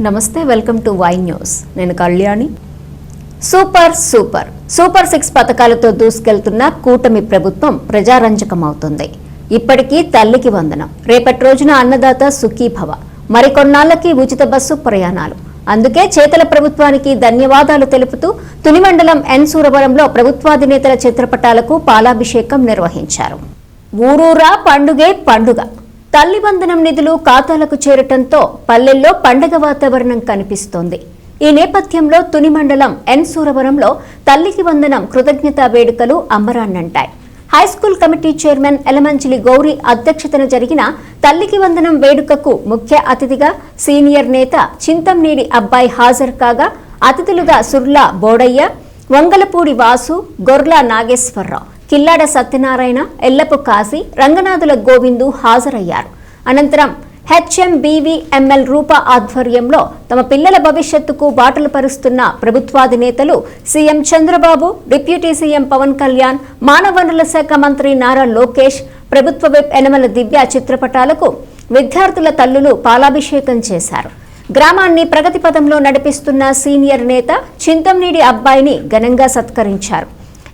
నమస్తే welcome to Y news. నేను Kalyani. Super super. Super six పథకాలతో దూసుకెళ్తున్న కూటమి ప్రభుత్వం ప్రజారంజకమవుతుంది. ఇప్పటికీ తల్లికి వందనం. రేపటి రోజున అన్నదాత సుఖీభవ. మరికొన్నాళ్ళకి ఉచిత బస్సు ప్రయాణాలు. అందుకే చేతల ప్రభుత్వానికి ధన్యవాదాలు తెలుపుతూ తుని మండలం ఎన్. సూరవరంలో ప్రభుత్వాధినేతల చిత్రపటాలకు పాలాభిషేకం నిర్వహించారు. ఊరూరా పండుగే పండుగ. తల్లి వందనం నిధులు ఖాతాలకు చేరటంతో పల్లెల్లో పండగ వాతావరణం కనిపిస్తోంది. ఈ నేపథ్యంలో తుని మండలం ఎన్ సూరవరంలో తల్లికి వందనం కృతజ్ఞతా వేడుకలు అమరాన్నంటాయి. High school committee chairman Elamanchili Gauri అధ్యక్షతన జరిగిన తల్లికి వందనం వేడుకకు ముఖ్య అతిథిగా సీనియర్ నేత చింతంనీడి అబ్బాయి హాజరు కాగా అతిథులుగా సుర్లా బోడయ్య వంగలపూడి వాసు గొర్ల నాగేశ్వరరావు. కిల్లాడ సత్యనారాయణ ఎల్లపు కాశీ రంగనాథుల గోవిందు హాజరయ్యారు. అనంతరం హెచ్ఎంబీవీఎంఎల్ రూప ఆధ్వర్యంలో తమ పిల్లల భవిష్యత్తుకు బాటలు పరుస్తున్న ప్రభుత్వాధినేతలు CM Chandrababu deputy CM Pawan Kalyan మానవ వనరుల శాఖ మంత్రి నారా లోకేష్ ప్రభుత్వ వెబ్ ఎనమల దివ్య చిత్రపటాలకు విద్యార్థుల తల్లులు పాలాభిషేకం చేశారు. గ్రామాన్ని ప్రగతి పదంలో నడిపిస్తున్న సీనియర్ నేత చింతంనీడి అబ్బాయిని ఘనంగా సత్కరించారు.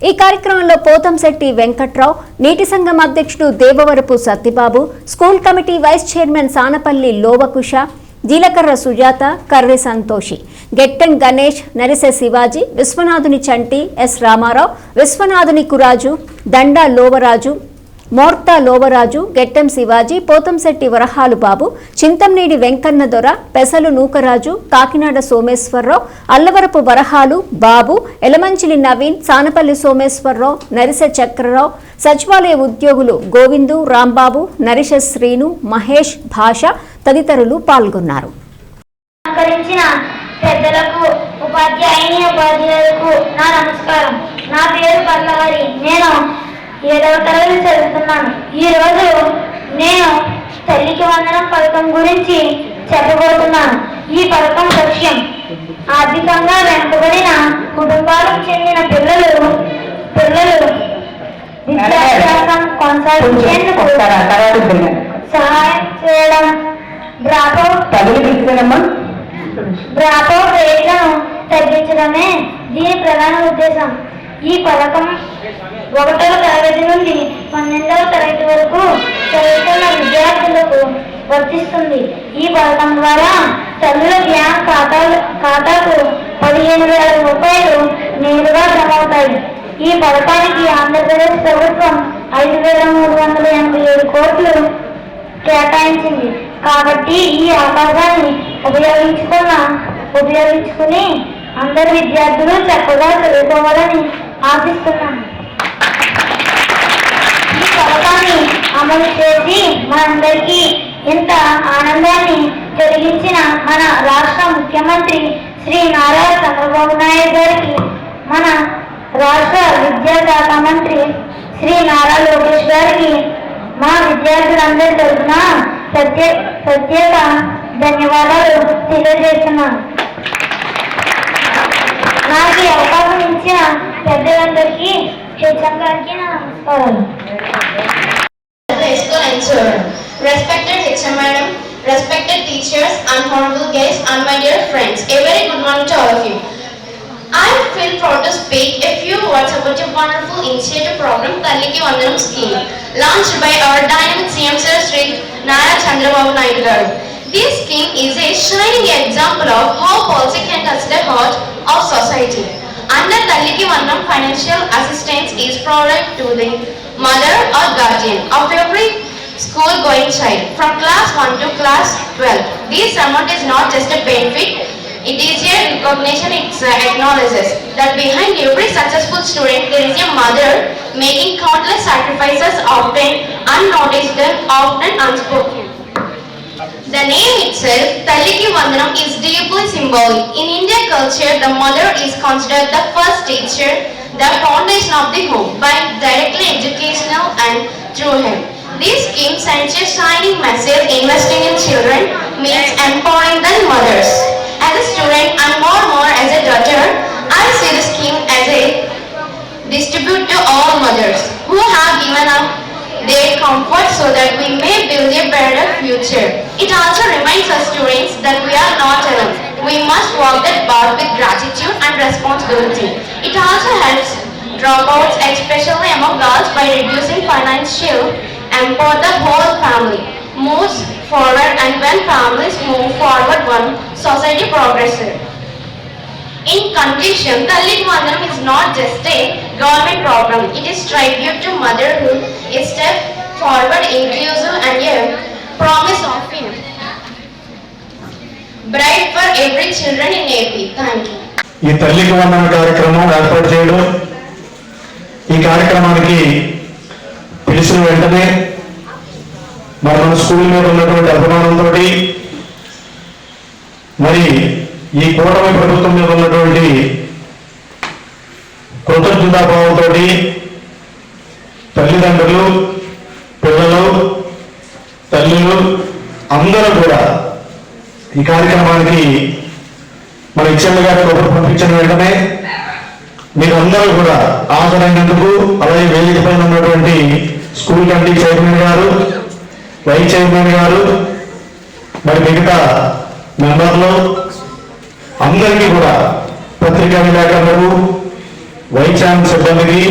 ఈ కార్యక్రమంలో పోతంశెట్టి వెంకట్రావు నీటి సంఘం అధ్యక్షుడు Devavarapu Sattibabu school committee vice chairman Sanapalli Lovakusha Jeelakarra Sujatha Karre Santoshi Gettem Ganesh Narise Shivaji Viswanathuni Chanti S Ramarao Viswanathuni Kuraju Danda Lovaraju Morta Lovaraju Gettem Shivaji Pothamsetti Varahalu Babu Chintamnedi Venkanna దొర పెసలు నూకరాజు కాకినాడ సోమేశ్వరరావు అల్లవరపు వరహాలు బాబు ఎలమంచిలి నవీన్ సానపల్లి సోమేశ్వరరావు నరిస చక్రరావు సచివాలయ ఉద్యోగులు గోవిందు రాంబాబు నరిష శ్రీను మహేష్ భాష తదితరులు పాల్గొన్నారు. పెద్దలకు ఉపాధ్యాయుని ఉపాధ్యాయులకు నా నమస్కారం. నా పేరు పర్లవరి నేను ఏడవ తరగతి చదువుతున్నాను. ఈరోజు నేను తల్లికి వందనం పథకం గురించి చెప్పబోతున్నాను. ఈ పథకం లక్ష్యం ఆర్థికంగా వెనుకబడిన కుటుంబాలకు చెందిన పిల్లలు పిల్లలు విద్యాభ్యాసం కొనసాగించేందుకు సహాయం చేయడం. తీసుకురమ్మా డ్రాప్అవుట్ రేట్లను తగ్గించడమే దీని ప్రధాన ఉద్దేశం. ఈ పథకం ఒకటవ తరగతి నుండి పన్నెండవ తరగతి వరకు చదువుతున్న విద్యార్థులకు వర్తిస్తుంది. ఈ పథకం ద్వారా తల్లుల బ్యాంక్ ఖాతాలు ఖాతాకు పదిహేను వేల రూపాయలు నేరుగా జమ అవుతాయి ఈ పథకానికి ఆంధ్రప్రదేశ్ ప్రభుత్వం ఐదు వేల మూడు వందల ఎనభై ఏడు కోట్లు కేటాయించింది. కాబట్టి ఈ అవకాశాన్ని ఉపయోగించుకున్న ఉపయోగించుకుని అందరు విద్యార్థులు చక్కగా చదువుకోవాలని ఆశిస్తున్నాను. ఈ పథకాన్ని అమలు చేసి మనందరికీ ఇంత ఆనందాన్ని కలిగించిన మన రాష్ట్ర ముఖ్యమంత్రి శ్రీ నారా చంద్రబాబు నాయుడు గారికి మన రాష్ట్ర విద్యాశాఖ మంత్రి శ్రీ నారా లోకేష్ గారికి మా విద్యార్థులందరి తరఫున ప్రత్యేక ప్రత్యేక ధన్యవాదాలు తెలియజేస్తున్నాను. నాకు ఈ అవకాశం ఇచ్చిన పెద్దలందరికీ హెచ్ఎం గారికి నా నమస్కారాలు High School and children. Respected HM Madam, respected teachers, and honorable guests, and my dear friends, a very good morning to all of you. I feel proud to speak a few words about a wonderful initiative program, Talliki Vandanam scheme, launched by our dynamic CM Sir Sri Nara Chandrababu Naidu garu. this scheme is a shining example of how policy can touch the heart of society. Under Talliki Vandanam, financial assistance is provided to the mother or guardian of every school going child from class 1 to class 12. This amount is not just a benefit, it is a recognition, it acknowledges that behind every successful student there is a mother making countless sacrifices often unnoticed and often unspoken. The name itself, Talliki Vandanam, is deeply symbolic. In Indian culture, the mother is considered the first teacher, the foundation of the home, by directly educational and through him. This scheme sends a shining message investing in children means empowering the mothers. As a student and more and more as a daughter, I see the scheme as a distribute to all mothers who have given up their comfort so that we may build a better future. It also reminds us students that we are not alone. We must walk that path with gratitude and responsibility. It also helps dropouts, especially among girls, by reducing financial and for the whole family moves forward and when families move forward one society progresses. In conclusion, Dalit Vandanam is not just a government problem. It is tribute to motherhood, a step forward, inclusive and a promise of him. bright for every children in AP. Thank you. ఈ తల్లికి వందన కార్యక్రమం ఏర్పాటు చేయడం ఈ కార్యక్రమానికి పిలిచిన వెంటనే మరి మన స్కూల్ మీద ఉన్నటువంటి అభిమానంతో మరి ఈ కూటమి ప్రభుత్వం మీద ఉన్నటువంటి కృతజ్ఞతాభావంతో తల్లిదండ్రులు పిల్లలు తల్లులు అందరూ కూడా ఈ కార్యక్రమానికి మన ఇచ్చమ్మ గారి ఒకరు పంపించిన వెంటనే మీరందరూ కూడా హాజరైనందుకు అలాగే వేదిక పైన ఉన్నటువంటి స్కూల్ కమిటీ చైర్మన్ గారు వైస్ చైర్మన్ గారు మరి మిగతా మెంబర్లు అందరికీ కూడా పత్రికా విలేకరులకు వైస్ ఛానల్ సిబ్బందికి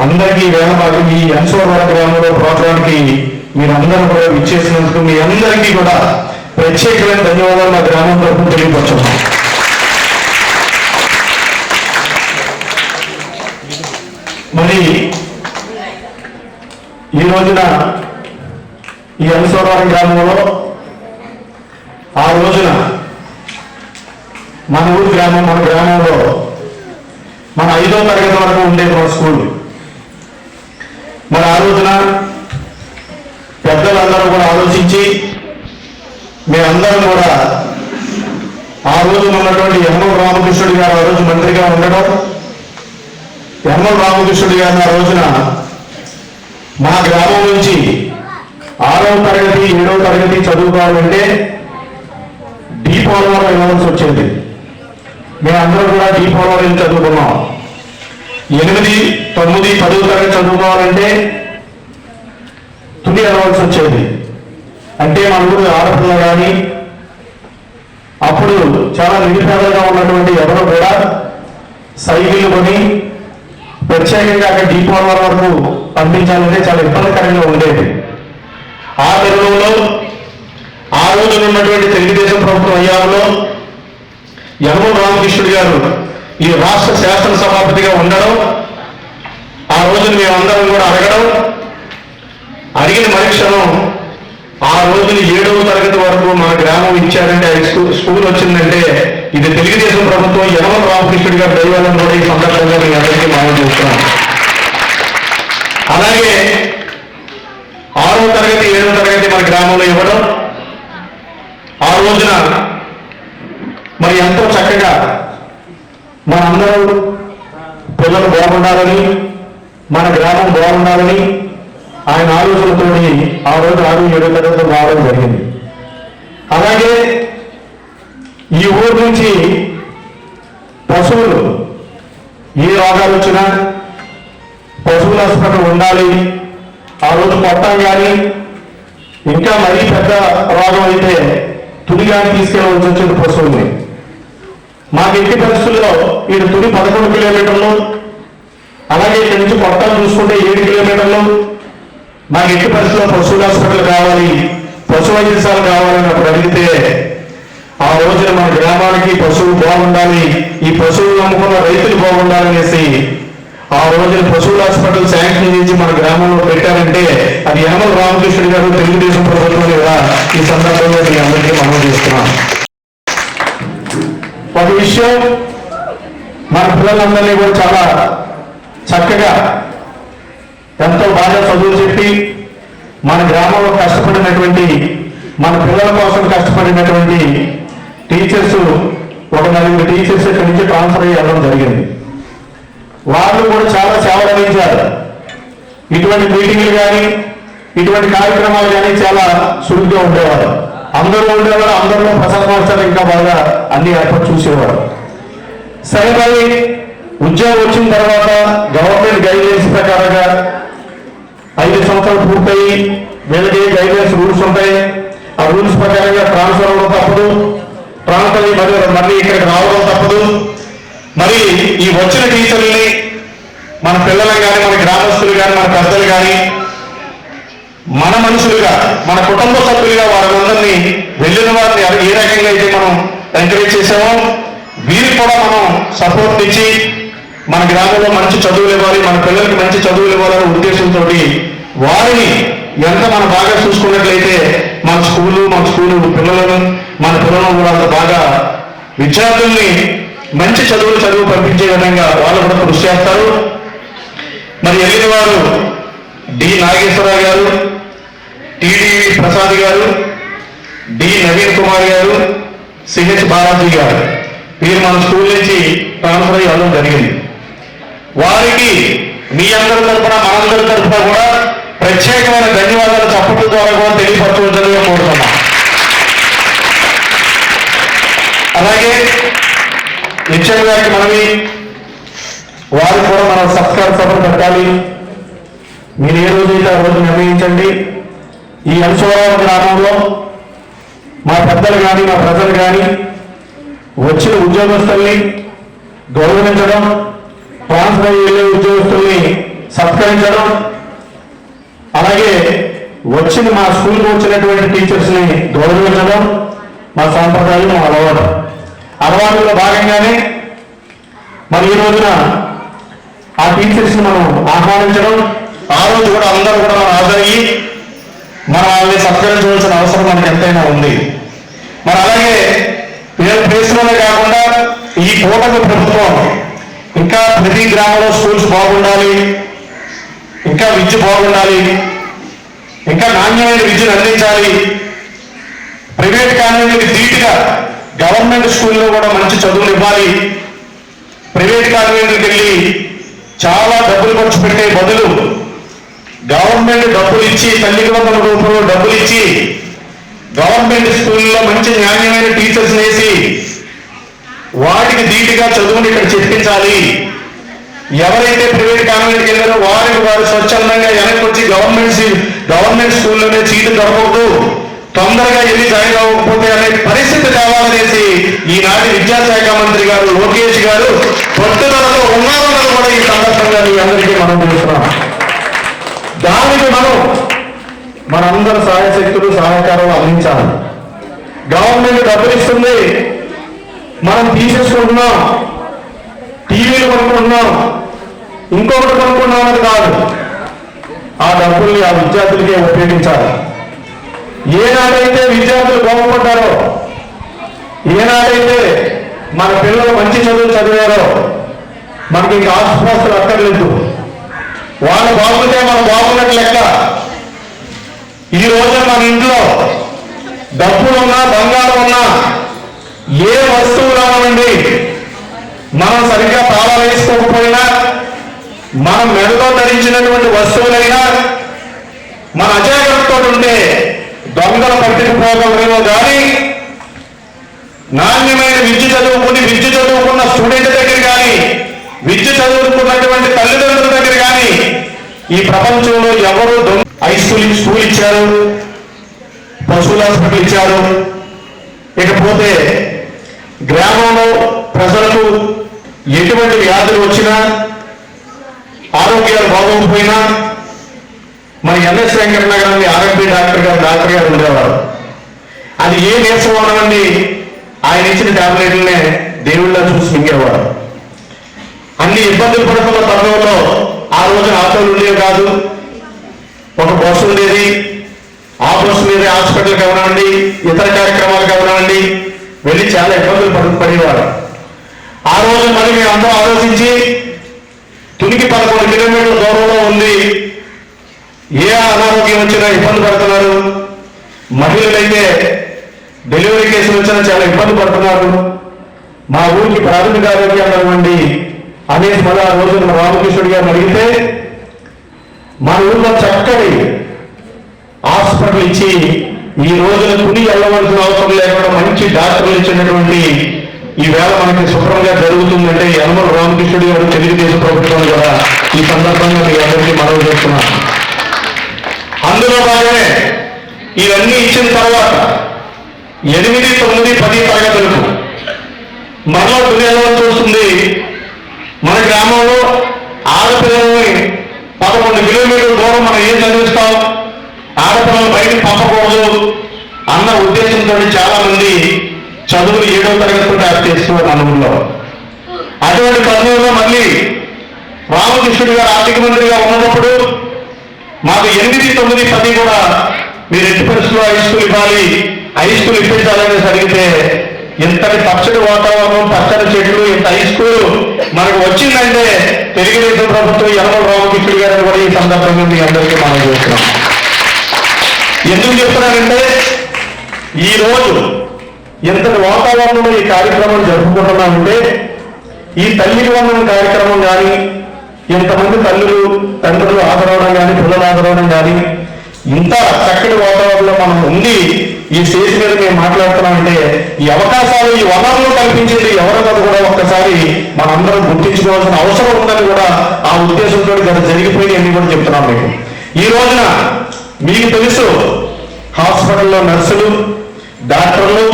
అందరికీ వేలమాకు ఈ అన్సోర్వర గ్రామంలో ప్రోగ్రాంకి మీరందరూ కూడా విచ్చేసినందుకు మీ అందరికీ కూడా ప్రత్యేకమైన ధన్యవాదాలు మా గ్రామం తరఫున తెలియపరచున్నాం మరి ఈ రోజున ఈ అన్సోరవరం గ్రామంలో ఆ రోజున మన ఊరు గ్రామం మన గ్రామంలో మన ఐదో తరగతి వరకు ఉండేది మన స్కూల్. మరి ఆ రోజున పెద్దలందరూ కూడా ఆలోచించి మేమందరం కూడా ఆ రోజు ఉన్నటువంటి ఎమ్మల రామకృష్ణుడు గారు ఆ రోజు మంత్రిగా ఉండడం ఎమ్మల రామకృష్ణుడు గారిని ఆ రోజున మా గ్రామం నుంచి ఆరవ తరగతి ఏడవ తరగతి చదువుకోవాలంటే డీ పోలవరం వెళ్ళవలసి వచ్చేది. మేమందరం కూడా డీ పోలవరం చదువుకున్నాం. ఎనిమిది తొమ్మిది పదవ తరగతి చదువుకోవాలంటే తుని వెళ్ళవలసి వచ్చేది. అంటే మన ఊరు ఆడపిల్ల కానీ అప్పుడు చాలా నిరుపేదలుగా ఉన్నటువంటి ఎవరు కూడా సైకిల్ కొని ప్రత్యేకంగా అక్కడ దీపావళి వరకు పంపించాలంటే చాలా ఇబ్బందికరంగా ఉండేది. ఆ తరుణంలో ఆ రోజున ఉన్నటువంటి తెలుగుదేశం ప్రభుత్వం అయ్యాలో యనమల రామకృష్ణుడు గారు ఈ రాష్ట్ర శాసనసభాపతిగా ఉండడం ఆ రోజున మేమందరం కూడా అడగడం అడిగిన మరుక్షణం ఆ రోజున ఏడవ తరగతి వరకు మన గ్రామం ఇచ్చారంటే హై స్కూల్ స్కూల్ వచ్చిందంటే ఇది తెలుగుదేశం ప్రభుత్వం యనమల రామకృష్ణుడి గారి దైవాలను కూడా ఈ సందర్భంగా మేము అందరికీ మనం చూస్తున్నాం. అలాగే ఆరవ తరగతి ఏడవ తరగతి మన గ్రామంలో ఇవ్వడం ఆ రోజున మరి ఎంతో చక్కగా మనందరూ పిల్లలు బాగుండాలని మన గ్రామం బాగుండాలని ఆయన ఆలోచనతో ఆ రోజు ఆరు ఏడు తరగతి రావడం జరిగింది. అలాగే ఈ ఊరు నుంచి పశువులు ఏ రోగాలు వచ్చినా పశువుల హాస్పిటల్ ఉండాలి ఆ రోజు మొత్తం కానీ ఇంకా మరీ పెద్ద రోగం అయితే తునిగాని తీసుకెళ్ళవలసి వచ్చింది పశువుల్ని. మాకు ఎట్టి పరిస్థితుల్లో ఈ తుడి పదకొండు కిలోమీటర్లు అలాగే ఇక్కడి నుంచి కొట్టాలు చూసుకుంటే ఏడు కిలోమీటర్లు. మాకు ఎట్టి పరిస్థితుల్లో పశువుల హాస్పిటల్ కావాలి పశు వైద్యశాల కావాలని అప్పుడు అడిగితే ఆ రోజున మన గ్రామానికి పశువు బాగుండాలి ఈ పశువులు నమ్ముకున్న రైతులు బాగుండాలనేసి ఆ రోజున పశువుల హాస్పిటల్ శాంక్షన్ చేసి మన గ్రామంలో పెట్టారంటే అది యనమల రామకృష్ణుడు గారు తెలుగుదేశం ప్రభుత్వం కూడా ఈ సందర్భంగా మీ అందరికీ మనం చేస్తున్నాం ఒక విషయం మన పిల్లలందరినీ కూడా చాలా చక్కగా ఎంతో బాగా చదువు చెప్పి మన గ్రామంలో కష్టపడినటువంటి మన పిల్లల కోసం కష్టపడినటువంటి టీచర్స్ ఒక నలుగురు టీచర్స్ ఇక్కడి నుంచి ట్రాన్స్ఫర్ అయ్యడం జరిగింది. వాళ్ళు కూడా చాలా సేవలు అందించారు. ఇటువంటి మీటింగ్లు కానీ ఇటువంటి కార్యక్రమాలు కానీ చాలా సులువుగా ఉండేవారు. అందరూ ఉండేవారు అందరిలో ప్రసాద్ మాస్టర్ ఇంకా బాగా అన్ని ఏర్పాటు చూసేవారు సరే మరి ఉద్యోగం వచ్చిన తర్వాత గవర్నమెంట్ గైడ్లైన్స్ ప్రకారంగా ఐదు సంవత్సరాలు పూర్తయి వీళ్ళకి గైడ్లైన్స్ రూల్స్ ఉంటాయి. ఆ రూల్స్ ప్రకారంగా ట్రాన్స్ఫర్ అవ్వడం తప్పదు. ప్రాంతాలు మరి మళ్ళీ ఇక్కడికి రావడం తప్పదు. మరి ఈ వచ్చిన టీచర్లని మన పిల్లలు కానీ మన గ్రామస్తులు కానీ మన పెద్దలు కానీ మన మనుషులుగా మన కుటుంబ సభ్యులుగా వారందరినీ వెళ్ళిన వారిని ఏ రకంగా అయితే మనం ఎంకరేజ్ చేసామో వీరికి కూడా మనం సపోర్ట్ ఇచ్చి మన గ్రామంలో మంచి చదువులు ఇవ్వాలి మన పిల్లలకి మంచి చదువులు ఇవ్వాలనే ఉద్దేశంతో వారిని ఎంత మనం బాగా చూసుకున్నట్లయితే మన స్కూలు మన స్కూలు పిల్లలను మన పిల్లలను కూడా అంత బాగా విద్యార్థుల్ని మంచి చదువులు చదువు పంపించే విధంగా వాళ్ళు కూడా కృషి చేస్తారు. మరి వెళ్ళిన వారు డి నాగేశ్వరరావు గారు టీడీవీ ప్రసాద్ గారు డి నవీన్ కుమార్ గారు సిహెచ్ బాలాజీ గారు. వీరు మన స్కూల్ నుంచి ట్రాన్స్ఫర్ అవ్వడం జరిగింది. వారికి మీ అందరి తరఫున మనందరి తరఫున కూడా ప్రత్యేకమైన ధన్యవాదాలు చప్పట్ల ద్వారా కూడా తెలియపరచవలసిందిగా కోరుతున్నాం. అలాగే నిత్యం గారికి మనవి వారు కూడా మనం సత్కార సభలు పెట్టాలి. మీరు ఏ రోజైతే ఆ రోజు నిర్ణయించండి ఈ అంశవరం గ్రామంలో మా పెద్దలు కానీ మా ప్రజలు కానీ వచ్చిన ఉద్యోగస్తుల్ని గౌరవించడం ట్రాన్స్ఫర్ వెళ్ళే ఉద్యోగస్తుల్ని సత్కరించడం అలాగే వచ్చిన మా స్కూల్కి వచ్చినటువంటి టీచర్స్ని గౌరవించడం మా సాంప్రదాయం మా అలవాటు. అలవాటులో భాగంగానే మరి ఈ రోజున ఆ టీచర్స్ మనం ఆహ్వానించడం ఆ రోజు కూడా అందరూ కూడా మనం హాజరయ్యి మనం వాళ్ళని సత్కరించవలసిన అవసరం మనకి ఎంతైనా ఉంది. మరి అలాగే వీళ్ళ ప్లేస్లోనే కాకుండా ఈ కూటమి ప్రభుత్వం ఇంకా ప్రతి గ్రామంలో స్కూల్స్ బాగుండాలి ఇంకా విద్య బాగుండాలి ఇంకా నాణ్యమైన విద్యను అందించాలి. ప్రైవేట్ కాన్వెంట్కి ధీటుగా గవర్నమెంట్ స్కూల్లో కూడా మంచి చదువులు ఇవ్వాలి. ప్రైవేట్ కాన్వెంట్కి వెళ్ళి చాలా డబ్బులు ఖర్చు పెట్టే బదులు గవర్నమెంట్ డబ్బులు ఇచ్చి తల్లికి వందల రూపాయలు డబ్బులు ఇచ్చి గవర్నమెంట్ స్కూల్లో మంచి న్యాయమైన టీచర్స్ వేసి వాటికి ధీటుగా చదువుని ఇక్కడ చెప్పించాలి. ఎవరైతే ప్రైవేట్ కాన్వెంట్కి వెళ్ళారో వారికి వారు స్వచ్ఛందంగా వెనక్కి వచ్చి గవర్నమెంట్ గవర్నమెంట్ స్కూల్లోనే సీటు దొరకదు తొందరగా వెళ్ళి జాయిన్ అవ్వకపోతే అనే పరిస్థితి కావాలనేసి ఈనాటి విద్యాశాఖ మంత్రి గారు లోకేష్ గారు పట్టుదలతో ఉన్నారన్నది కూడా ఈ సందర్భంగా మీ అందరికీ మనం చూస్తున్నాం. దానికి మనం మనందరి సహాయ శక్తులు సహకారం అందించాలి. గవర్నమెంట్ డబ్బులు ఇస్తుంది. మనం తీసేసుకుంటున్నాం. టీవీలు కొనుక్కుంటున్నాం. ఇంకొకటి కొనుక్కున్నాం అని కాదు. ఆ డబ్బుల్ని ఆ విద్యార్థులకే ఉపయోగించాలి. ఏనాడైతే విద్యార్థులు బాగుపడ్డారో ఏనాడైతే మన పిల్లలు మంచి చదువులు చదివారో మనకి ఇంకా ఆసుపాస్తులు అక్కర్లేదు. వాళ్ళు బాగుంటే మనం బాగున్నట్టు లెక్క. ఈ రోజు మన ఇంట్లో డబ్బులు ఉన్నా బంగారం ఉన్నా ఏ వస్తువు రావండి? మనం సరిగ్గా తాళాలు వేసుకోకపోయినా మనం మెడలో ధరించినటువంటి వస్తువులైనా మన అజాగ్రత్తతో ఉంటే దొంగలు పట్టుకుపోగలరేమో కానీ నాణ్యమైన విద్య చదువుకుని విద్య చదువుకున్న స్టూడెంట్ దగ్గర కానీ విద్య చదువుకున్నటువంటి తల్లిదండ్రుల దగ్గర కానీ ఈ ప్రపంచంలో ఎవరు హై స్కూల్ స్కూల్ ఇచ్చారు? పశువుల హాస్పిటల్ ఇచ్చారు? ఇకపోతే గ్రామంలో ప్రజలకు ఎటువంటి వ్యాధులు వచ్చినా ఆరోగ్యాలు బాగోకపోయినా మన ఎన్ఎస్ వెంకట నగరంలో ఆరోగ్య డాక్టర్ గారు డాక్టర్ గారు ఉండేవారు. అది ఏ నీరసం ఉండవండి ఆయన ఇచ్చిన టాబ్లెట్లనే దేవుళ్ళ చూసి మింగేవారు. అన్ని ఇబ్బందులు పడుతున్న తరుణంలో ఆ రోజున ఆటోలు ఉండేవి కాదు. ఒక బస్సు ఉండేది. ఆ బస్సు మీద హాస్పిటల్కి అవనండి ఇతర కార్యక్రమాలకు అవనండి వెళ్ళి చాలా ఇబ్బందులు పడు పడేవారు. ఆ రోజు మరి మేము అందరూ ఆలోచించి తునికి పదకొండు కిలోమీటర్ల దూరంలో ఉంది ఏ అనారోగ్యం వచ్చినా ఇబ్బంది పడుతున్నారు. మహిళలైతే డెలివరీ కేసులు వచ్చినా చాలా ఇబ్బంది పడుతున్నారు. మా ఊరికి ప్రాథమిక ఆరోగ్యం ఇవ్వండి అనేసి మళ్ళీ ఆ రోజు మన గారిని అడిగితే మన ఊళ్ళో చక్కటి హాస్పిటల్ ఇచ్చి ఈ రోజున తుని వెళ్ళవలసిన అవసరం లేకుండా మంచి డాక్టర్లు ఇచ్చినటువంటి ఈ వేళ మనకి శుభ్రంగా జరుగుతుందంటే యనమల రామకృష్ణుడు గారు తెలుగుదేశం ప్రభుత్వం కూడా ఈ సందర్భంగా మీ అందరికీ మనవి చేస్తున్నాను అందులో భాగమే ఇవన్నీ ఇచ్చిన తర్వాత ఎనిమిది తొమ్మిది పది తరగతులకు మరలా దునియాలో చూస్తుంది మన గ్రామంలో ఆడపిల్లల్ని పదకొండు కిలోమీటర్ల దూరం మనం ఏం చదివిస్తాం? ఆడపిల్లలు బయటకు పంపకూడదు అన్న ఉద్దేశంతో చాలా మంది చదువులు ఏడవ తరగతి తయారు చేస్తున్నారు మన ఊళ్ళో అటువంటి తరుణంలో మళ్ళీ రామకృష్ణుడు గారు ఆర్థిక మంత్రిగా ఉన్నప్పుడు మాకు ఎనిమిది తొమ్మిది పది కూడా మీరు ఎట్టి పరిస్థితుల్లో హై స్కూల్ ఇవ్వాలి హై స్కూల్ ఇప్పించాలనేసి అడిగితే ఇంతటి పచ్చడి వాతావరణం పచ్చడి చెట్లు ఇంత హై స్కూల్ మనకు వచ్చిందంటే తెలుగుదేశం ప్రభుత్వం యనమల రామకృష్ణుడు గారు కూడా ఈ సందర్భంగా మీ అందరికీ మనం చూస్తున్నాం. ఎందుకు చెప్తున్నానంటే ఈ రోజు ఇంతటి వాతావరణంలో ఈ కార్యక్రమం జరుపుకుంటున్నామంటే ఈ తల్లికి వందన కార్యక్రమం కానీ ఇంతమంది తల్లులు తండ్రులు ఆదరవడం కానీ పిల్లలు ఆదరవడం కానీ ఇంత చక్కటి వాతావరణంలో మనం ఉండి ఈ స్టేజ్ మీద మేము మాట్లాడుతున్నామంటే ఈ అవకాశాలు ఈ వనరులు కల్పించేది ఎవరికది కూడా ఒక్కసారి మనందరం గుర్తించుకోవాల్సిన అవసరం ఉందని కూడా ఆ ఉద్దేశంతో గత జరిగిపోయి కూడా చెప్తున్నాం మీకు. ఈ రోజున మీకు తెలుసు హాస్పిటల్లో నర్సులు డాక్టర్లు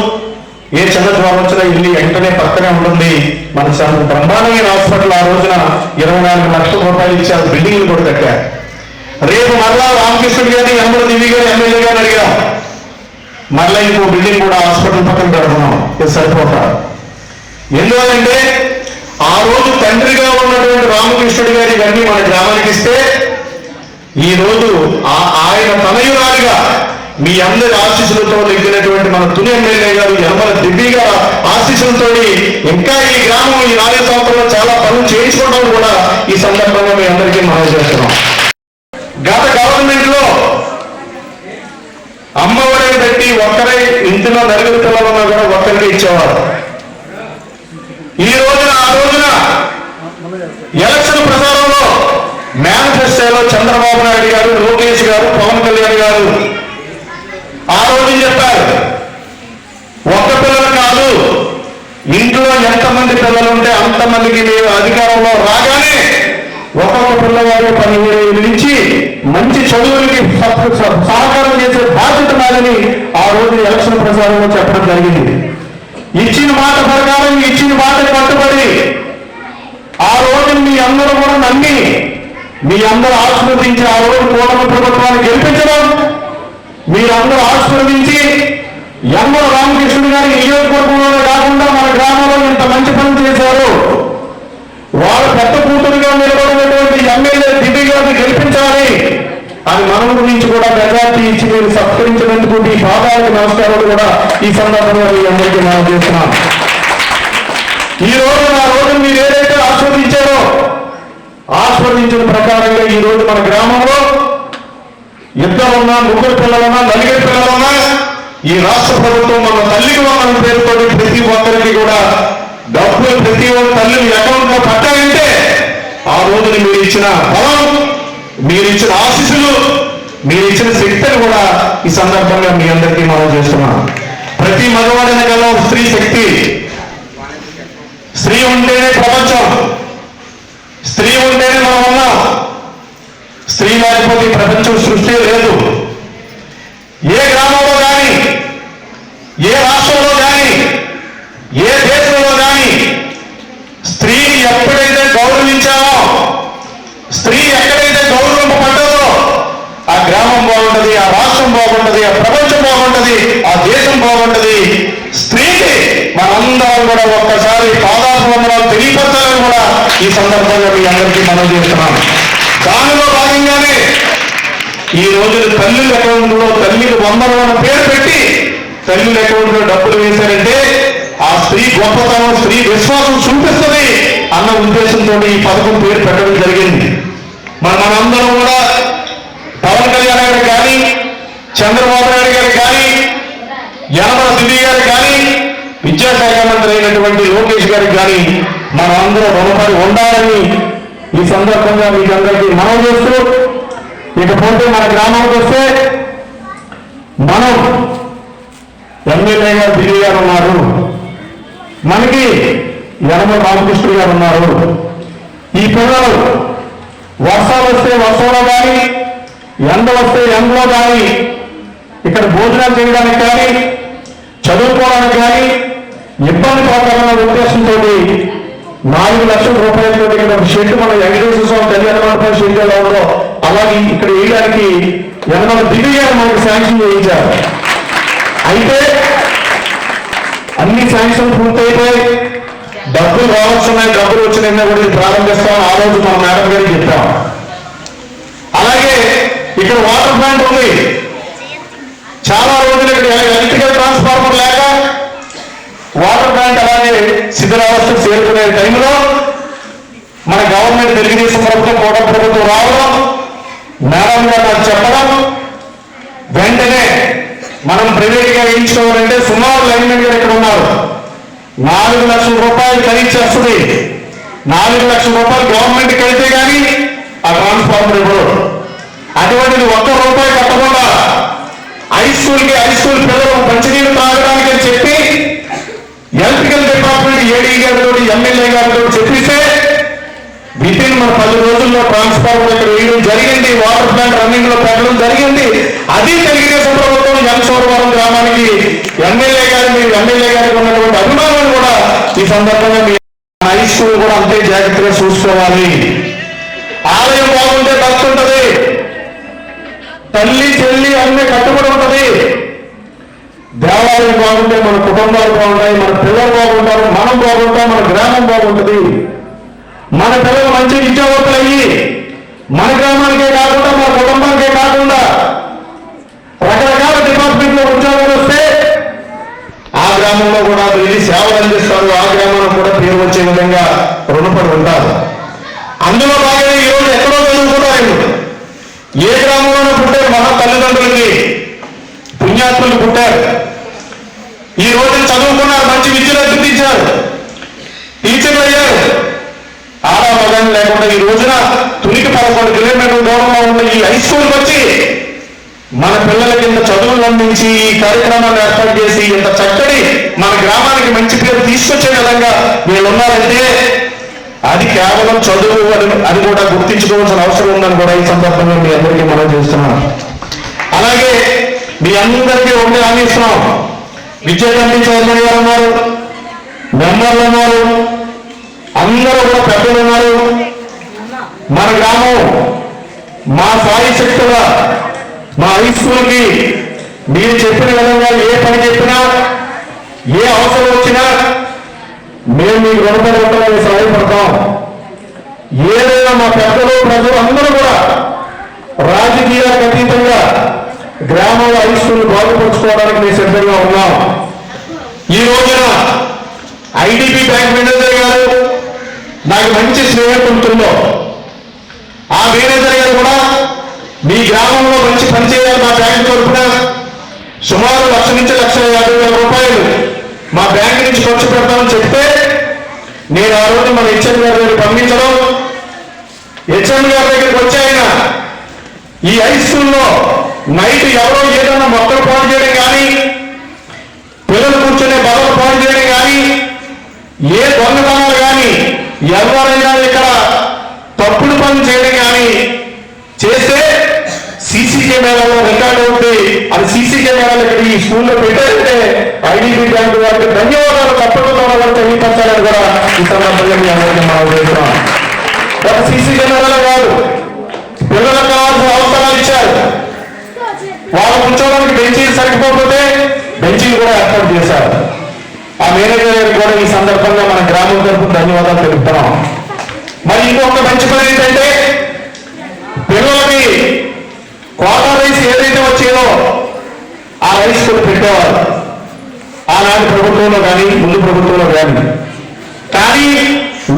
ఏ చిన్న జ్వరం వచ్చినా ఇల్లు వెంటనే పక్కనే ఉంటుంది మన చాలా బ్రహ్మాండమైన హాస్పిటల్ ఆ రోజున ఇరవై నాలుగు లక్షల రూపాయలు ఇచ్చి ఆ బిల్డింగ్లు కూడా కట్టారు. రేపు మరలా రామకృష్ణుడు గారిని ఎమ్మడి దివి గారు ఎమ్మెల్యే గారు అడిగా. మరలా ఇంకో బిల్డింగ్ కూడా హాస్పిటల్ పక్కన పెడుతున్నాం. ఇది సరిపోతా. ఎందువల్లంటే ఆ రోజు తండ్రిగా ఉన్నటువంటి రామకృష్ణుడు గారి ఇవన్నీ మన గ్రామానికి ఇస్తే ఈ రోజు ఆ- ఆయన తనయురాలిగా మీ అందరి ఆశీస్సులతో నెగ్గినటువంటి మన తుని ఎమ్మెల్యే గారు యనమల దివ్య గారు ఆశీస్సులతో ఇంకా ఈ గ్రామం ఈ నాలుగు సంవత్సరంలో చాలా పనులు చేయించుకోవడం కూడా ఈ సందర్భంగా మీ అందరికీ మనం చేస్తున్నాం గత గవర్నమెంట్లో అమ్మఒడిని పెట్టి ఒక్కరే ఇంటిలో నలుగురు పిల్లలున్నా కూడా ఒక్కరికి ఇచ్చేవారు. ఈ రోజున ఆ రోజున ఎలక్షన్ ప్రచారంలో మేనిఫెస్టోలో చంద్రబాబు నాయుడు గారు లోకేష్ గారు పవన్ కళ్యాణ్ గారు ఆ రోజు చెప్పారు? ఒక్క పిల్లలు కాదు ఇంట్లో ఎంతమంది పిల్లలు ఉంటే అంతమందికి మేము అధికారంలో రాగానే ఒక్కొక్క పిల్లవాడు పదిహేను ఏళ్ళ నుంచి మంచి చదువులకి సహకారం చేసే బాధ్యత నాదని ఆ రోజు ఎలక్షన్ ప్రచారంలో చెప్పడం జరిగింది. ఇచ్చిన మాట ప్రకారం ఇచ్చిన మాట కట్టుబడి ఆ రోజు మీ అందరూ కూడా నమ్మి మీ అందరూ ఆశీర్వదించి ఆ రోజు కూటమి ప్రభుత్వాన్ని గెలిపించడం. మీరందరూ ఆశీర్వదించి ఎందరో రామకృష్ణుడు గారి నియోజకవర్గంలోనే కాకుండా మన గ్రామంలో ఇంత మంచి పని చేశారు. వాళ్ళ పెద్ద కూతురుగా ఉన్నటువంటి ఎమ్మెల్యే దివ్య గారిని గెలిపించాలి. అని మనం గురించి కూడా మెజార్టీ ఇచ్చి మీరు సత్కరించినందుకు మీ పాదాలకు నమస్కారాలు కూడా ఈ సందర్భంగా మీ అందరికీ మనం చేస్తున్నాను ఈ రోజు ఆ రోజు మీరు ఏదైతే ఆస్వాదించారో ఆస్వాదించిన ప్రకారంగా ఈ రోజు మన గ్రామంలో ఇద్దరు ఉన్నా ముగ్గురు పిల్లలున్నా నలుగురు పిల్లలున్నా ఈ రాష్ట్ర ప్రభుత్వం మన తల్లికి వందల పేరుతో ప్రతి ఒక్కరికి కూడా డబ్బులు ప్రతి ఒక్క తల్లి అకౌంట్లో పట్టాయంటే ఆ రోజున మీరు ఇచ్చిన బలం మీరు ఇచ్చిన ఆశీస్సులు మీరు ఇచ్చిన శక్తిని కూడా ఈ సందర్భంగా మీ అందరికీ మనం చేస్తున్నాం. ప్రతి మగవాడి గల స్త్రీ శక్తి స్త్రీ ఉంటేనే ప్రపంచం స్త్రీ ఉంటేనే మనం ఉన్నాం. స్త్రీ లేకపోతే ప్రపంచం సృష్టి లేదు ఏ గ్రామంలో కానీ ఏ రాష్ట్రంలో కానీ ఏ దేశంలో కానీ స్త్రీని ఎప్పుడైతే గౌరవించామో స్త్రీ ఎక్కడైతే గౌరవింపబడ్డదో ఆ గ్రామం బాగుంటది ఆ రాష్ట్రం బాగుంటది ఆ ప్రపంచం బాగుంటది ఆ దేశం బాగుంటది స్త్రీకి మనందరం కూడా ఒక్కసారి పాదాభివందనాలు తెలియపరచాలని కూడా ఈ సందర్భంగా మీ అందరికీ మనం చేస్తున్నాం దానిలో భాగంగానే ఈ రోజు తల్లుల అకౌంట్లో తల్లికి వందలు అన్న పేరు పెట్టి తల్లుల అకౌంట్లో డబ్బులు వేశారంటే ఆ స్త్రీ గొప్పతనం స్త్రీ విశ్వాసం చూపిస్తుంది అన్న ఉద్దేశంతో ఈ పథకం పేరు పెట్టడం జరిగింది మరి మనందరం కూడా పవన్ కళ్యాణ్ గారు కానీ చంద్రబాబు నాయుడు గారు కానీ యనమల సిద్ధి గారు కానీ విద్యాశాఖ మంత్రి అయినటువంటి లోకేష్ గారికి కానీ మనం అందరూ రుణపడి ఉండాలని ఈ సందర్భంగా మీకు అందరికీ మనం చేస్తూ ఇకపోతే మన గ్రామానికి వస్తే మనం ఎమ్మెల్యే గారు బిజీ గారు ఉన్నారు. మనకి యనమల రామకృష్ణుడు గారు ఉన్నారు. ఈ పిల్లలు వర్షాలు వస్తే వర్షంలో కానీ ఎండ వస్తే ఎండలో కానీ ఇక్కడ భోజనాలు చేయడానికి కానీ చదువుకోవడానికి కానీ ఇబ్బంది పడతామన్న ఉద్దేశంతో నాలుగు లక్షల రూపాయలతో ఇక్కడ షెడ్ మన వెంకటేశ్వర స్వామి కళ్యాణ మండపం షెడ్ ఎలా ఉందో అలాగే ఇక్కడ వేయడానికి ఎనభై దివ్య గారు మనకి శాంక్షన్ చేయించారు. అయితే అన్ని శాంక్షన్ పూర్తయిపోయి డబ్బులు రావచ్చున్నాయి డబ్బులు వచ్చినాయి కూడా ఇది ప్రారంభిస్తాం ఆ రోజు మన మేడం గారికి చెప్పాం అలాగే ఇక్కడ వాటర్ ప్లాంట్ ఉంది. చాలా రోజులు ఇక్కడ ఎలక్ట్రికల్ ట్రాన్స్ఫార్మర్ లేక వాటర్ ప్లాంట్ అలాగే శిథిరావస్థ చేరుకునే టైంలో మన గవర్నమెంట్ తెలుగుదేశం ప్రభుత్వం కోట ప్రభుత్వం రావడం మేడం గారు నాకు చెప్పడం వెంటనే మనం ప్రైవేట్గా వేయించుకోవాలంటే సుమారు లైన్మెన్ గారు ఇక్కడ ఉన్నారు. నాలుగు లక్షల రూపాయలు ఖరీదు చేస్తుంది. నాలుగు లక్షల రూపాయలు గవర్నమెంట్ కడితే కానీ ఆ ట్రాన్స్ఫార్మర్ ఇప్పుడు అటువంటిది ఒక్క రూపాయి కట్టకుండా హై స్కూల్కి హై స్కూల్ పిల్లలు మంచినీళ్ళు తాగడానికి అని చెప్పి ఎలక్ట్రికల్ డిపార్ట్మెంట్ ఏడీ గారితో ఎమ్మెల్యే గారితో చెప్పిస్తే విత్ ఇన్ మన పది రోజుల్లో ట్రాన్స్ఫార్మర్ ఇక్కడ వేయడం జరిగింది వాటర్ ప్లాంట్ రన్నింగ్లో పెట్టడం జరిగింది. అది తెలుగుదేశం ప్రభుత్వం జనసోరవరం గ్రామానికి ఎమ్మెల్యే గారు మీరు ఎమ్మెల్యే గారికి ఉన్నటువంటి అభిమానులు కూడా ఈ సందర్భంగా మీ హై స్కూల్ కూడా అంతే జాగ్రత్తగా చూసుకోవాలి. ఆలయం బాగుంటే భక్తి తల్లి చెల్లి అన్ని కట్టుబడి ఉంటది. దేవాలయం బాగుంటే మన కుటుంబాలు బాగుంటాయి మన పిల్లలు బాగుంటారు మనం బాగుంటాం మన గ్రామం బాగుంటుంది. మన పిల్లలు మంచి విద్యావంతులు అయ్యి మన గ్రామానికే కాకుండా మన కుటుంబానికే కాకుండా రకరకాల డిపార్ట్మెంట్లో ఉద్యోగాలు వస్తే ఆ గ్రామంలో కూడా వెళ్ళి సేవలు అందిస్తారు. ఆ గ్రామంలో కూడా పేరు వచ్చే విధంగా రుణపడి ఉంటారు. అందులో బాగా ఈరోజు ఎక్కడో చదువుకున్నారు ఏ గ్రామంలోనూ పుట్టారు మన తల్లిదండ్రులకి? పుణ్యాత్ములు పుట్టారు. ఈ రోజు చదువుకున్నారు మంచి విద్యలు అభ్యర్థించారు టీచర్లు అయ్యారు. ఆడా మగం లేకుండా ఈ రోజున తునికి పదకొండు కిలోమీటర్ల దూరంలో ఉన్న ఈ హై స్కూల్కి వచ్చి మన పిల్లలకి ఇంత చదువులు అందించి ఈ కార్యక్రమాన్ని ఏర్పాటు చేసి ఇంత చక్కటి మన గ్రామానికి మంచి పేరు తీసుకొచ్చే విధంగా వీళ్ళు ఉన్నారంటే అది కేవలం చదువు అని అది కూడా గుర్తించుకోవాల్సిన అవసరం ఉందని కూడా ఈ సందర్భంగా మీ అందరికీ మనం చేస్తున్నాం. అలాగే మీ అందరికీ ఒకటి హామీ ఇస్తున్నాం. విజయ కమిటీ చైర్మన్ గారు ఉన్నారు మెంబర్లు ఉన్నారు అందరూ కూడా పెద్దలు ఉన్నారు. మన గ్రామం మా సాయి శక్తుగా మా హై స్కూల్కి మీరు చెప్పిన విధంగా ఏ పని చెప్పినా ఏ అవసరం వచ్చినా మేము మీకు రుణపడి ఉంటామని సహాయపడతాం. మా పెద్దలు ప్రజలు అందరూ కూడా రాజకీయాలకు అతీతంగా గ్రామంలో హై స్కూల్ బాగుపరుచుకోవడానికి మేము సిద్ధంగా ఉన్నాం. ఈ రోజున ఐడిపి బ్యాంక్ మేనేజర్ గారు నాకు మంచి స్నేహితుంటుందో ఆ మేనేజర్ గారు కూడా మీ గ్రామంలో మంచి పనిచేయాలి మా బ్యాంక్ తరఫున. సుమారు లక్ష నుంచి లక్ష యాభై వేల రూపాయలు మా బ్యాంక్ నుంచి ఖర్చు పెడతామని చెప్తే నేను ఆ రోజు మన హెచ్ఎం గారు పంపించడం హెచ్ఎం గారి దగ్గరికి వచ్చాయన ఈ హై స్కూల్లో నైట్ ఎవరో ఏదైనా మొక్కలు పాడు చేయడం కానీ పిల్లలు కూర్చునే బదులు పాడు చేయడం కానీ ఏ దొంగతనాలు కానీ ఎవరైనా ఇక్కడ తప్పుడు పనులు చేయడం కానీ చేస్తే సీసీ కెమెరాలో రికార్డ్ ఉంది అది సీసీ కెమెరాలు ఇక్కడ ఈ స్కూల్లో పెట్టారంటే ఐడిబి బ్యాంకు వారికి ధన్యవాదాలు తప్పకుండా తెలియపరచాలని కూడా ఈ సందర్భంగా మీ అందరికీ మనం చేస్తున్నాం ఒక సీసీ కెమెరాలో కాదు పిల్లలకు కావాల్సిన అవసరాలు ఇచ్చారు. వాళ్ళు కూర్చోవడానికి బెంచీ సరిపోకపోతే బెంచీలు కూడా ఏర్పాటు చేశారు. ఆ మేనేజర్ గారికి కూడా ఈ సందర్భంగా మన గ్రామం తరపున ధన్యవాదాలు తెలుపుతున్నాం. మరి ఇంకొక మంచి పని ఏంటంటే పిల్లలకి కోటా రైస్ ఏదైతే వచ్చేదో ఆ రైస్ కూడా పెట్టేవారు. ఆనాటి ప్రభుత్వంలో కానీ ముందు ప్రభుత్వంలో కానీ. కానీ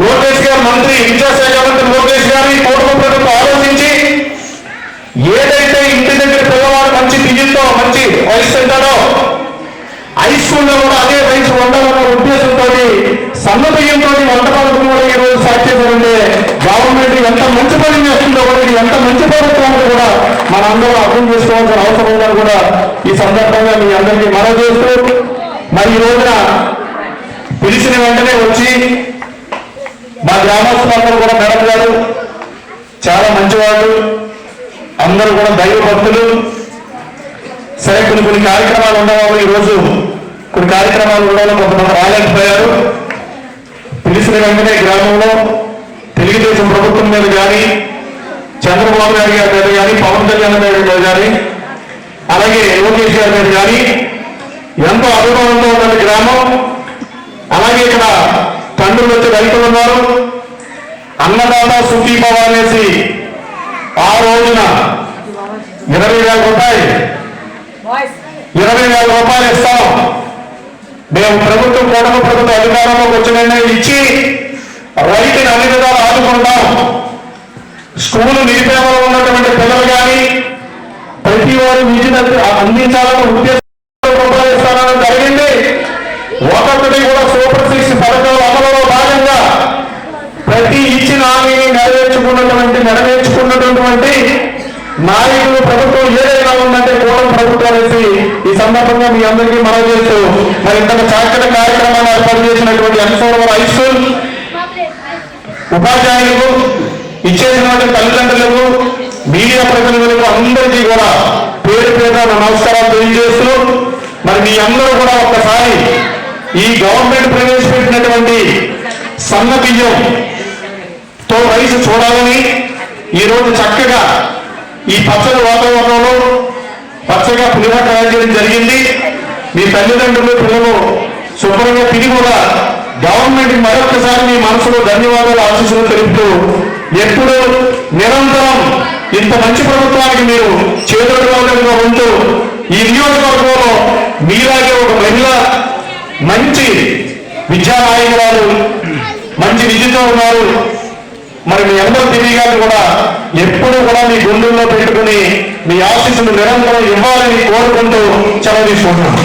లోకేష్ గారు మంత్రి విద్యాశాఖ మంత్రి లోకేష్ గారు ఈ ప్రభుత్వం ఆలోచించి ఏదైతే ఇంటి దగ్గర పిల్లవాడు మంచి బియ్యంతో మంచి వయసు తింటాడో హై స్కూల్లో కూడా అదే వయసు ఉండాలన్న ఉద్దేశంతో సన్న బియ్యంతో వంట పథకం కూడా ఈ రోజు స్టార్ట్ గవర్నమెంట్ ఎంత మంచి పని చేస్తుందో కూడా ఎంత మంచి ప్రభుత్వం కూడా మనందరం అర్థం చేసుకోవాల్సిన అవసరం ఉందని కూడా ఈ సందర్భంగా మీ అందరికీ మనం చేస్తూ మరి ఈ రోజున పిలిచిన వెంటనే వచ్చి మా గ్రామస్తులందరూ కూడా మేడం గారు చాలా మంచివాళ్ళు. అందరూ కూడా దైవ భక్తులు. సరే కొన్ని కొన్ని కార్యక్రమాలు ఉండవాళ్ళు ఈరోజు కొన్ని కార్యక్రమాలు కూడా కొంతమంది రాలేకపోయారు. పిలిచిన వెంటనే గ్రామంలో తెలుగుదేశం ప్రభుత్వం మీద కానీ చంద్రబాబు నాయుడు గారి మీద కానీ పవన్ కళ్యాణ్ గారి మీద కానీ అలాగే లోకేష్ గారి మీద కానీ ఎంతో అభిమానంతో ఉన్నది గ్రామం. అలాగే ఇక్కడ తండ్రులు వచ్చి రైతులు ఉన్నారు అన్నదాత సుఖీభవ అనేసి ఆ రోజున ఇరవై వేల రూపాయలు ఇరవై వేల రూపాయలు ఇస్తాం. మేము ప్రభుత్వం కూటమి ప్రభుత్వ అధికారంలోకి వచ్చిన ఇచ్చి రైతుని అన్ని విధాలు ఆదుకుంటాం. స్కూలు నిరుపేదలో ఉన్నటువంటి పిల్లలు కానీ ప్రతి వారు విద్యను అందించాలన్న ఉద్దేశం రూపాయలు ఇస్తానని జరిగింది. ఒక్కొక్కటి కూడా సూపర్ సిక్స్ పథకాల అమలులో భాగంగా ప్రతి ఇచ్చిన హామీని నెరవేర్చుకున్నటువంటి నెరవేర్చుకున్నటువంటి నాయకులు ప్రభుత్వం ఏదైనా ఉందంటే కోరం ప్రభుత్వం అనేసి ఈ సందర్భంగా మీ అందరికీ మనవి చేస్తూ మరి ఇంత చక్కటి కార్యక్రమాన్ని ఏర్పాటు చేసినటువంటి ఎన్సోవర్ హై స్కూల్ ఉపాధ్యాయులకు ఇచ్చేసినటువంటి తల్లిదండ్రులకు మీడియా ప్రతినిధులకు అందరికీ కూడా పేరు పేరున నమస్కారాలు తెలియజేస్తూ మరి మీ అందరూ కూడా ఒక్కసారి ఈ గవర్నమెంట్ ప్రవేశపెట్టినటువంటి సన్న బియ్యం తో రైస్ చూడాలని ఈ రోజు చక్కగా ఈ పచ్చని వాతావరణంలో పచ్చగా పులిహోర తయారు చేయడం జరిగింది. మీ తల్లిదండ్రులు పిల్లలు శుభ్రంగా తిరిగి కూడా గవర్నమెంట్ మరొకసారి మీ మనసులో ధన్యవాదాలు ఆశీస్సులు తెలుపుతూ ఎప్పుడు నిరంతరం ఇంత మంచి ప్రభుత్వానికి మీరు చేదోడుగా ఉంటూ ఈ నియోజకవర్గంలో మీలాగే ఒక మహిళ మంచి విద్యా నాయకురాలు మంచి విద్యతో ఉన్నారు. మరి మీ అందరూ తిరిగి కూడా ఎప్పుడు కూడా మీ గుండెల్లో పెట్టుకుని మీ ఆశీస్సులు నిరంతరం ఇవ్వాలని కోరుకుంటూ సెలవు తీసుకుంటున్నాను